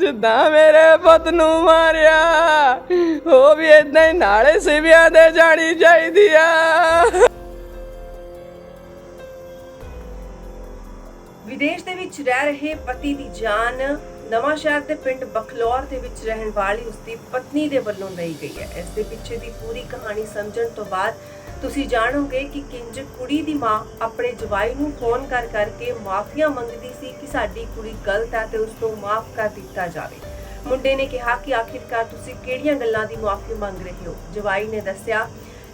ਜਿੱਦਾਂ ਮੇਰੇ ਪੁੱਤ ਨੂੰ ਮਾਰਿਆ, ਉਹ ਵੀ ਇਦਾਂ ਹੀ ਨਾਲੇ ਸਿਵਿਆਂ ਦੇ ਜਾਣੀ ਚਾਹੀਦੀ ਆ। ਵਿਦੇਸ਼ ਦੇ ਵਿੱਚ ਰਹਿ ਰਹੇ ਪਤੀ ਦੀ ਜਾਨ ਨਵਾਂ ਸ਼ਹਿਰ ਦੇ ਪਿੰਡ ਬਖਲੌਰ ਦੇ ਵਿੱਚ ਰਹਿਣ ਵਾਲੀ ਉਸਦੀ ਪਤਨੀ ਦੇ ਵੱਲੋਂ ਲਈ ਗਈ ਹੈ। ਇਸ ਦੇ ਪਿੱਛੇ ਦੀ ਪੂਰੀ ਕਹਾਣੀ ਸਮਝਣ ਤੋਂ ਬਾਅਦ ਤੁਸੀਂ ਜਾਣੋਗੇ ਕਿ ਕਿੰਜ ਕੁੜੀ ਦੀ ਮਾਂ ਆਪਣੇ ਜਵਾਈ ਨੂੰ ਫੋਨ ਕਰ ਕਰਕੇ ਮਾਫੀਆਂ ਮੰਗਦੀ ਸੀ ਕਿ ਸਾਡੀ ਕੁੜੀ ਗਲਤ ਹੈ ਤੇ ਉਸ ਨੂੰ ਮਾਫ ਕਰ ਦਿੱਤਾ ਜਾਵੇ। ਮੁੰਡੇ ਨੇ ਕਿਹਾ ਕਿ ਆਖਿਰਕਾਰ ਤੁਸੀਂ ਕਿਹੜੀਆਂ ਗੱਲਾਂ ਦੀ ਮਾਫੀ ਮੰਗ ਰਹੇ ਹੋ? ਜਵਾਈ ਨੇ ਦੱਸਿਆ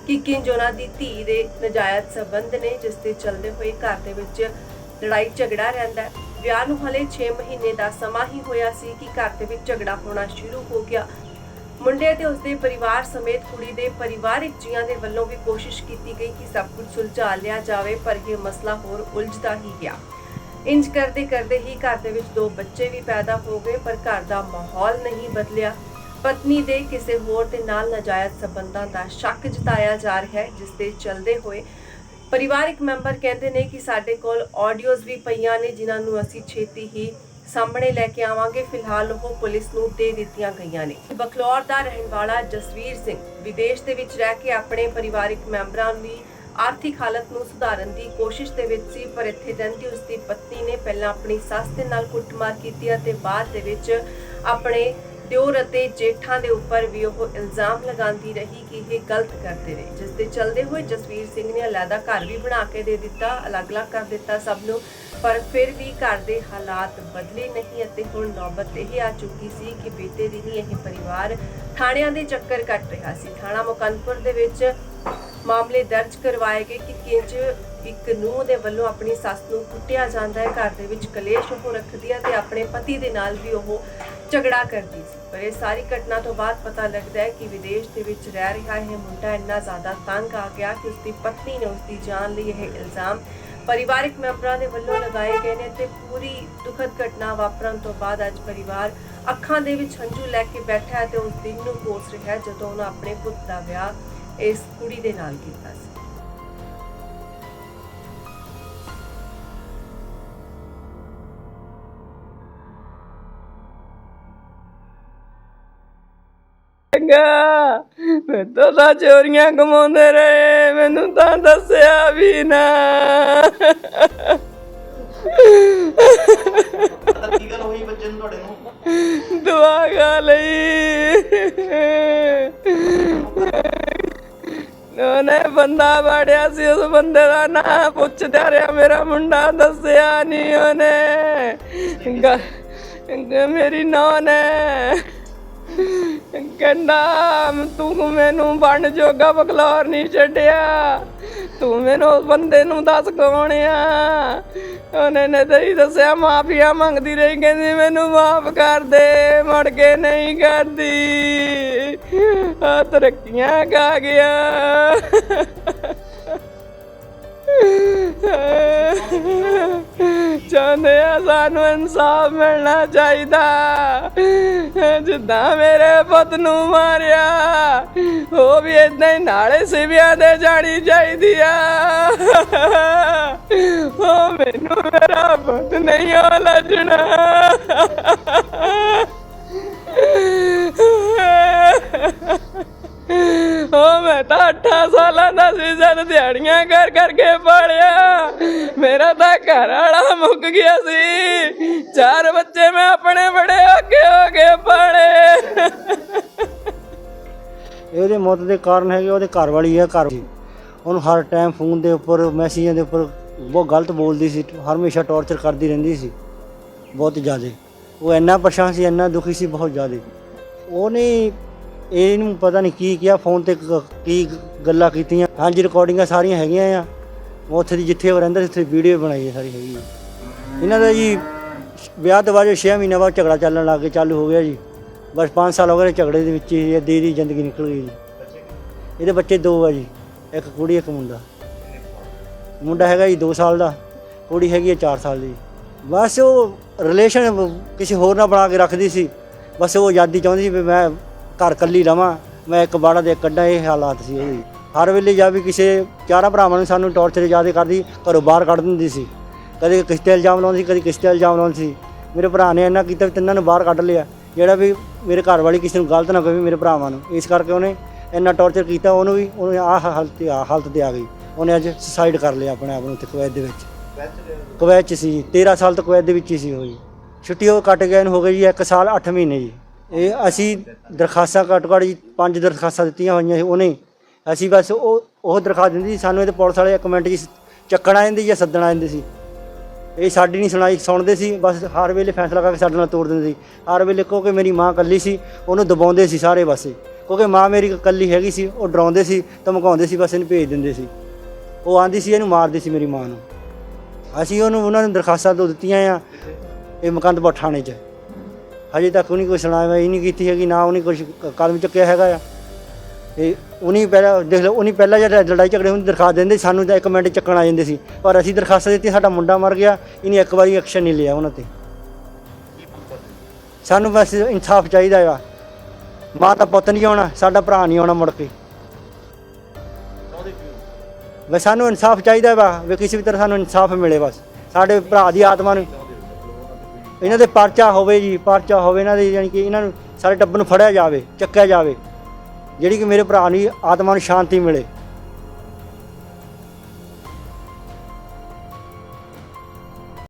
ਕਿ ਕਿੰਜ ਉਹਨਾਂ ਦੀ ਧੀ ਦੇ ਨਜਾਇਜ਼ ਸਬੰਧ ਨੇ, ਜਿਸ ਦੇ ਚੱਲਦੇ ਹੋਏ ਘਰ ਦੇ ਵਿੱਚ ਲੜਾਈ ਝਗੜਾ ਰਹਿੰਦਾ ਹੈ। ਵਿਆਹ ਨੂੰ ਹਲੇ 6 ਮਹੀਨੇ ਦਾ ਸਮਾਂ ਹੀ ਹੋਇਆ ਸੀ ਕਿ ਘਰ ਦੇ ਵਿੱਚ ਝਗੜਾ ਹੋਣਾ ਸ਼ੁਰੂ ਹੋ ਗਿਆ। ਮੁੰਡੇ ਤੇ ਉਸਦੇ ਪਰਿਵਾਰ ਸਮੇਤ ਕੁੜੀ ਦੇ ਪਰਿਵਾਰਿਕ ਜੀਆਂ ਦੇ ਵੱਲੋਂ ਵੀ ਕੋਸ਼ਿਸ਼ ਕੀਤੀ ਗਈ ਕਿ ਸਭ ਕੁਝ ਸੁਲਝਾ ਲਿਆ ਜਾਵੇ, ਪਰ ਇਹ ਮਸਲਾ ਹੋਰ ਉਲਝਦਾ ਹੀ ਗਿਆ। ਇੰਜ ਕਰਦੇ ਕਰਦੇ ਹੀ ਘਰ ਦੇ ਵਿੱਚ ਦੋ ਬੱਚੇ ਵੀ ਪੈਦਾ ਹੋ ਗਏ, ਪਰ ਘਰ ਦਾ ਮਾਹੌਲ ਨਹੀਂ ਬਦਲਿਆ। ਪਤਨੀ ਦੇ ਕਿਸੇ ਹੋਰ ਦੇ ਨਾਲ ਨਾਜਾਇਜ਼ ਸਬੰਧਾਂ ਦਾ ਸ਼ੱਕ ਜਤਾਇਆ ਜਾ ਰਿਹਾ ਹੈ, ਜਿਸ ਦੇ ਚੱਲਦੇ ਹੋਏ ਪਰਿਵਾਰਿਕ ਮੈਂਬਰ ਕਹਿੰਦੇ ਨੇ ਕਿ ਸਾਡੇ ਕੋਲ ਆਡੀਓਜ਼ ਵੀ ਪਈਆਂ ਨੇ, ਜਿਨ੍ਹਾਂ ਨੂੰ ਅਸੀਂ ਛੇਤੀ ਹੀ ਸਾਹਮਣੇ ਲੈ ਕੇ ਆਵਾਂਗੇ। ਫਿਲਹਾਲ ਉਹ ਪੁਲਿਸ ਨੂੰ ਦੇ ਦਿੱਤੀਆਂ ਗਈਆਂ ਨੇ। ਬਖਲੌਰ ਦਾ ਰਹਿਣ ਵਾਲਾ ਜਸਵੀਰ ਸਿੰਘ ਵਿਦੇਸ਼ ਦੇ ਵਿੱਚ ਰਹਿ ਕੇ ਆਪਣੇ ਪਰਿਵਾਰਿਕ ਮੈਂਬਰਾਂ ਦੀ ਆਰਥਿਕ ਹਾਲਤ ਨੂੰ ਸੁਧਾਰਨ ਦੀ ਕੋਸ਼ਿਸ਼ ਦੇ ਵਿੱਚ ਸੀ, ਪਰ ਇੱਥੇ ਰਹਿੰਦੀ ਉਸ ਦੀ ਪਤਨੀ ਨੇ ਪਹਿਲਾਂ ਆਪਣੀ ਸੱਸ ਦੇ ਨਾਲ ਕੁੱਟਮਾਰ ਕੀਤੀ ਅਤੇ ਬਾਅਦ ਦੇ ਵਿੱਚ ਆਪਣੇ ਦਿਓਰ ਅਤੇ ਜੇਠਾਂ ਦੇ ਉੱਪਰ ਵੀ ਉਹ ਇਲਜ਼ਾਮ ਲਗਾਉਂਦੀ ਰਹੀ ਕਿ ਇਹ ਗਲਤ ਕਰਦੇ ਨੇ ਜਿਸ ਦੇ ਚੱਲਦੇ ਹੋਏ ਜਸਵੀਰ ਸਿੰਘ ਨੇ ਅਲੱਗਾ ਘਰ ਵੀ ਬਣਾ ਕੇ ਦੇ ਦਿੱਤਾ, ਅਲੱਗ-ਅਲੱਗ ਕਰ ਦਿੱਤਾ ਸਭ ਨੂੰ, ਪਰ ਫਿਰ ਵੀ ਘਰ ਦੇ ਹਾਲਾਤ ਬਦਲੇ ਨਹੀਂ ਅਤੇ ਹੁਣ ਨੌਬਤ ਇਹ ਆ ਚੁੱਕੀ ਸੀ ਕਿ ਬੀਤੇ ਦਿਨ ਇਹ ਪਰਿਵਾਰ ਥਾਣਿਆਂ ਦੇ ਚੱਕਰ ਕੱਟ ਰਿਹਾ ਸੀ। ਥਾਣਾ ਮੁਕੰਦਪੁਰ ਦੇ ਵਿੱਚ ਮਾਮਲੇ ਦਰਜ ਕਰਵਾਏ ਗਏ ਕਿ ਕਿੰਜ ਇੱਕ ਨੂੰਹ ਦੇ ਵੱਲੋਂ ਆਪਣੀ ਸੱਸ ਨੂੰ ਕੁੱਟਿਆ ਜਾਂਦਾ ਹੈ। ਘਰ ਦੇ ਵਿੱਚ ਕਲੇਸ਼ ਉਹ ਰੱਖਦੀ ਹੈ ਤੇ ਆਪਣੇ ਪਤੀ ਦੇ ਨਾਲ ਵੀ ਉਹ ਝਗੜਾ ਕਰਦੀ ਸੀ। ਪਰ ਇਹ ਸਾਰੀ ਘਟਨਾ ਤੋਂ ਬਾਅਦ ਪਤਾ ਲੱਗਦਾ ਹੈ ਕਿ ਵਿਦੇਸ਼ ਦੇ ਵਿੱਚ ਰਹਿ ਰਿਹਾ ਇਹ ਮੁੰਡਾ ਇੰਨਾ ਜ਼ਿਆਦਾ ਤੰਗ ਆ ਗਿਆ ਕਿ ਉਸਦੀ ਪਤਨੀ ਨੇ ਉਸਦੀ ਜਾਨ ਲਈ ਇਹ ਇਲਜ਼ਾਮ ਪਰਿਵਾਰਕ ਮੈਂਬਰਾਂ ਦੇ ਵੱਲੋਂ ਲਗਾਏ ਗਏ ਨੇ ਤੇ ਪੂਰੀ ਦੁਖਦ ਘਟਨਾ ਵਾਪਰਨ ਤੋਂ ਬਾਅਦ ਅੱਜ ਪਰਿਵਾਰ ਅੱਖਾਂ ਦੇ ਵਿੱਚ ਹੰਝੂ ਲੈ ਕੇ ਬੈਠਾ ਹੈ ਤੇ ਉਸ ਦਿਨ ਨੂੰ ਕੋਸ ਰਿਹਾ ਜਦੋਂ ਉਹਨਾਂ ਆਪਣੇ ਪੁੱਤ ਦਾ ਵਿਆਹ ਇਸ ਕੁੜੀ ਦੇ ਨਾਲ ਕੀਤਾ ਸੀ। ਚੰਗਾ। ਮੈਨੂੰ ਤਾਂ ਚੋਰੀਆਂ ਕਮਾਉਂਦੇ ਰਹੇ ਮੈਨੂੰ ਤਾਂ ਦੱਸਿਆ ਵੀ ਨਾ। ਪਤਾ ਕੀ ਗੱਲ ਹੋਈ ਬੱਚੇ ਨੂੰ ਤੁਹਾਡੇ ਨੂੰ? ਦੁਆ ਗਾ ਲਈ। ਉਹਨੇ ਬੰਦਾ ਬਾੜਿਆ ਸੀ ਉਸ ਬੰਦੇ ਦਾ ਨਾਂ ਪੁੱਛਦਾ ਰਿਹਾ ਮੇਰਾ ਮੁੰਡਾ ਦੱਸਿਆ ਨਹੀਂ ਉਹਨੇ ਗ- ਗ- ਮੇਰੀ ਨੌਂ ਨੇ। ਕਹਿੰਦਾ ਤੂੰ ਮੈਨੂੰ ਬਣ ਜੋਗਾ ਬਖਲੌਰ ਨਹੀਂ ਛੱਡਿਆ। ਤੂੰ ਮੈਨੂੰ ਉਸ ਬੰਦੇ ਨੂੰ ਦੱਸ ਕੌਣ ਆ? ਉਹਨੇ ਨੇ ਤਾਂ ਹੀ ਦੱਸਿਆ, ਮਾਫੀਆ ਮੰਗਦੀ ਰਹੀ, ਕਹਿੰਦੀ ਮੈਨੂੰ ਮਾਫ ਕਰ ਦੇ, ਮੁੜ ਕੇ ਨਹੀਂ ਕਰਦੀ। ਆ ਤਰੱਕੀਆਂ ਖਾ ਗਿਆ। ਚਾਹੁੰਦੇ ਆ ਸਾਨੂੰ ਇਨਸਾਫ ਮਿਲਣਾ ਚਾਹੀਦਾ। ਜਿੱਦਾਂ ਮੇਰੇ ਪੁੱਤ ਨੂੰ ਮਾਰਿਆ, ਉਹ ਵੀ ਇਦਾਂ ਹੀ ਨਾਲੇ ਸਿਵਿਆਂ ਦੇ ਜਾਣੀ ਚਾਹੀਦੀ ਆ। ਉਹ ਮੈਨੂੰ ਮੇਰਾ ਪੁੱਤ ਨਹੀਂ ਉਹ ਲੱਜਣਾ। 8 ਸਾਲਾਂ ਦਾ ਸੀ ਜਦ ਦਿਹਾੜੀਆਂ ਕਰ ਕਰਕੇ ਪਾਲਿਆ। ਮੇਰਾ ਤਾਂ ਘਰ ਵਾਲਾ ਮੁੱਕ ਗਿਆ ਸੀ। ਚਾਰ ਬੱਚੇ ਮੈਂ ਆਪਣੇ ਬੜੇ ਅੱਗੇ ਹੋ ਕੇ ਪਾਲੇ। ਇਹਦੇ ਮੌਤ ਦੇ ਕਾਰਨ ਹੈਗੇ, ਉਹਦੇ ਘਰ ਵਾਲੀ ਹੈ, ਘਰ ਉਹਨੂੰ ਹਰ ਟਾਈਮ ਫੋਨ ਦੇ ਉੱਪਰ ਮੈਸੇਜਾਂ ਦੇ ਉੱਪਰ ਬਹੁਤ ਗਲਤ ਬੋਲਦੀ ਸੀ, ਹਮੇਸ਼ਾ ਟੌਰਚਰ ਕਰਦੀ ਰਹਿੰਦੀ ਸੀ। ਬਹੁਤ ਜ਼ਿਆਦਾ। ਉਹ ਇੰਨਾ ਪਰੇਸ਼ਾਨ ਸੀ, ਇੰਨਾ ਦੁਖੀ ਸੀ, ਬਹੁਤ ਜ਼ਿਆਦਾ। ਉਹਨੇ ਇਹਨੂੰ ਪਤਾ ਨਹੀਂ ਕੀ ਕਿਹਾ ਫੋਨ ਤੇ ਕ- ਕੀ ਗੱਲਾਂ ਕੀਤੀਆਂ। ਹਾਂਜੀ ਰਿਕਾਰਡਿੰਗਾਂ ਸਾਰੀਆਂ ਹੈਗੀਆਂ ਆ। ਉੱਥੇ ਦੀ ਜਿੱਥੇ ਉਹ ਰਹਿੰਦਾ ਸੀ ਉੱਥੇ ਵੀਡੀਓ ਬਣਾਈ ਹੈ ਸਾਰੀ ਹੈਗੀ ਹੈ। ਇਹਨਾਂ ਦਾ ਜੀ ਵਿਆਹ ਤੋਂ ਬਾਅਦ 6 ਮਹੀਨੇ ਬਾਅਦ ਝਗੜਾ ਚੱਲਣ ਲੱਗ ਗਿਆ, ਚਾਲੂ ਹੋ ਗਿਆ ਜੀ। ਬਸ 5 ਸਾਲ ਹੋ ਗਏ ਝਗੜੇ ਦੇ ਵਿੱਚ ਹੀ ਇਹ ਦੀ ਦੀ ਜ਼ਿੰਦਗੀ ਨਿਕਲ ਗਈ ਜੀ। ਇਹਦੇ ਬੱਚੇ ਦੋ ਆ ਜੀ, ਇੱਕ ਕੁੜੀ, ਇੱਕ ਮੁੰਡਾ। ਮੁੰਡਾ ਹੈਗਾ ਜੀ 2 ਸਾਲ ਦਾ, ਕੁੜੀ ਹੈਗੀ ਹੈ 4 ਸਾਲ ਦੀ। ਬਸ ਉਹ ਰਿਲੇਸ਼ਨ ਕਿਸੇ ਹੋਰ ਨਾਲ ਬਣਾ ਕੇ ਰੱਖਦੀ ਸੀ। ਬਸ ਉਹ ਆਜ਼ਾਦੀ ਚਾਹੁੰਦੀ ਸੀ ਵੀ ਮੈਂ ਘਰ ਕੱਲੀ ਰਵਾਂ, ਮੈਂ ਇੱਕ ਬਾੜਾ ਦੇ ਕੱਢਾਂ, ਇਹ ਹਾਲਾਤ ਸੀ ਉਹਦੀ ਹਰ ਵੇਲੇ ਜਾਂ ਵੀ ਕਿਸੇ ਚਾਰਾਂ ਭਰਾਵਾਂ ਨੂੰ ਸਾਨੂੰ ਟੌਰਚਰ ਜ਼ਿਆਦਾ ਕਰਦੀ, ਘਰੋਂ ਬਾਹਰ ਕੱਢ ਦਿੰਦੀ ਸੀ। ਕਦੇ ਕਿਸ ਤੇ ਇਲਜ਼ਾਮ ਲਾਉਂਦੀ ਸੀ, ਕਦੇ ਕਿਸ ਤੇ ਇਲਜ਼ਾਮ ਲਾਉਂਦੀ ਸੀ। ਮੇਰੇ ਭਰਾ ਨੇ ਇੰਨਾ ਕੀਤਾ ਵੀ ਤਿੰਨਾਂ ਨੂੰ ਬਾਹਰ ਕੱਢ ਲਿਆ। ਜਿਹੜਾ ਵੀ ਮੇਰੇ ਘਰ ਵਾਲੀ ਕਿਸੇ ਨੂੰ ਗਲਤ ਨਾ ਕਹੇ, ਮੇਰੇ ਭਰਾਵਾਂ ਨੂੰ। ਇਸ ਕਰਕੇ ਉਹਨੇ ਇੰਨਾ ਟੌਰਚਰ ਕੀਤਾ, ਉਹਨੂੰ ਵੀ, ਉਹਨੇ ਆਹ ਹਾਲਤ ਆ ਹਾਲਤ ਤੇ ਆ ਗਈ। ਉਹਨੇ ਅੱਜ ਸੁਸਾਈਡ ਕਰ ਲਿਆ ਆਪਣੇ ਆਪ ਨੂੰ ਉੱਥੇ ਕੁਵੈਤ ਦੇ ਵਿੱਚ। ਕੁਵੈਤ 'ਚ ਸੀ ਜੀ 13 ਸਾਲ ਤੱਕ ਕੁਵੈਤ ਦੇ ਵਿੱਚ ਹੀ ਸੀ ਉਹ ਜੀ। ਛੁੱਟੀ ਉਹ ਕੱਟ ਗਿਆ ਇਹਨੂੰ ਹੋ ਗਈ ਜੀ 1 ਸਾਲ 8 ਮਹੀਨੇ ਜੀ। ਇਹ ਅਸੀਂ ਦਰਖਾਸਤਾਂ ਘੱਟ ਘੱਟ ਜੀ, ਪੰਜ ਦਰਖਾਸਤਾਂ ਦਿੱਤੀਆਂ ਹੋਈਆਂ ਸੀ ਉਹਨੇ। ਅਸੀਂ ਬਸ ਉਹ ਉਹ ਦਰਖਾਸਤ ਦਿੰਦੀ ਸੀ, ਸਾਨੂੰ ਇਹਦੇ ਪੁਲਿਸ ਵਾਲੇ ਇੱਕ ਮਿੰਟ ਜੀ ਚੱਕਣਾ ਆ ਜਾਂਦੇ ਜਾਂ ਸੱਦਣਾ ਆ ਜਾਂਦੇ ਸੀ। ਇਹ ਸਾਡੀ ਨਹੀਂ ਸੁਣਾਈ, ਸੁਣਦੇ ਸੀ, ਬਸ ਹਰ ਵੇਲੇ ਫੈਸਲਾ ਕਰਕੇ ਸਾਡੇ ਨਾਲ ਤੋੜ ਦਿੰਦੇ ਸੀ। ਹਰ ਵੇਲੇ ਕਿਉਂਕਿ ਮੇਰੀ ਮਾਂ ਇਕੱਲੀ ਸੀ, ਉਹਨੂੰ ਦਬਾਉਂਦੇ ਸੀ ਸਾਰੇ ਪਾਸੇ। ਕਿਉਂਕਿ ਮਾਂ ਮੇਰੀ ਇਕੱਲੀ ਹੈਗੀ ਸੀ, ਉਹ ਡਰਾਉਂਦੇ ਸੀ, ਧਮਕਾਉਂਦੇ ਸੀ, ਬਸ ਇਹਨੂੰ ਭੇਜ ਦਿੰਦੇ ਸੀ। ਉਹ ਆਂਦੀ ਸੀ, ਇਹਨੂੰ ਮਾਰਦੀ ਸੀ ਮੇਰੀ ਮਾਂ ਨੂੰ। ਅਸੀਂ ਉਹਨੂੰ, ਉਹਨਾਂ ਨੂੰ ਦਰਖਾਸਤਾਂ ਦੋ ਦਿੱਤੀਆਂ ਆ, ਇਹ ਮਕੰਦਪੁਰ ਥਾਣੇ 'ਚ। ਹਜੇ ਤੱਕ ਉਹਨੇ ਕੋਈ ਸੁਣਾਇਆ ਨਹੀਂ ਕੀਤੀ ਹੈਗੀ, ਨਾ ਉਹਨੇ ਕੁਝ ਕਦਮ ਚੁੱਕਿਆ ਹੈਗਾ ਆ। ਇਹ ਉਹਨੀ ਪਹਿਲਾਂ, ਦੇਖ ਲਓ, ਉਹਨੇ ਪਹਿਲਾਂ ਜਿਹੜਾ ਲੜਾਈ ਝਗੜੇ ਹੁੰਦੇ ਦਰਖਾਸਤ ਦਿੰਦੇ ਸਾਨੂੰ ਤਾਂ ਇੱਕ ਮਿੰਟ ਚੱਕਣ ਆ ਜਾਂਦੇ ਸੀ। ਪਰ ਅਸੀਂ ਦਰਖਾਸਤ ਦਿੱਤੀ, ਸਾਡਾ ਮੁੰਡਾ ਮਰ ਗਿਆ, ਇਹਨੇ ਇੱਕ ਵਾਰੀ ਐਕਸ਼ਨ ਨਹੀਂ ਲਿਆ ਉਹਨਾਂ ਤੇ। ਸਾਨੂੰ ਬਸ ਇਨਸਾਫ ਚਾਹੀਦਾ ਆ। ਮਾਂ ਤਾਂ ਪੁੱਤ ਨਹੀਂ ਆਉਣਾ, ਸਾਡਾ ਭਰਾ ਨਹੀਂ ਆਉਣਾ ਮੁੜ ਕੇ। ਬਸ ਸਾਨੂੰ ਇਨਸਾਫ ਚਾਹੀਦਾ ਵਾ, ਵੀ ਕਿਸੇ ਵੀ ਤਰ੍ਹਾਂ ਸਾਨੂੰ ਇਨਸਾਫ ਮਿਲੇ ਬਸ। ਸਾਡੇ ਭਰਾ ਦੀ ਆਤਮਾ ਨੂੰ ਇਹਨਾਂ ਦੇ ਪਰਚਾ ਹੋਵੇ ਜੀ, ਪਰਚਾ ਹੋਵੇ ਇਹਨਾਂ ਦੇ, ਯਾਨੀ ਕਿ ਇਹਨਾਂ ਨੂੰ ਸਾਰੇ ਟੱਬਰ ਨੂੰ ਫੜਿਆ ਜਾਵੇ, ਚੱਕਿਆ ਜਾਵੇ, ਜਿਹੜੀ ਕਿ ਮੇਰੇ ਭਰਾ ਨੂੰ ਆਤਮਾ ਨੂੰ ਸ਼ਾਂਤੀ ਮਿਲੇ।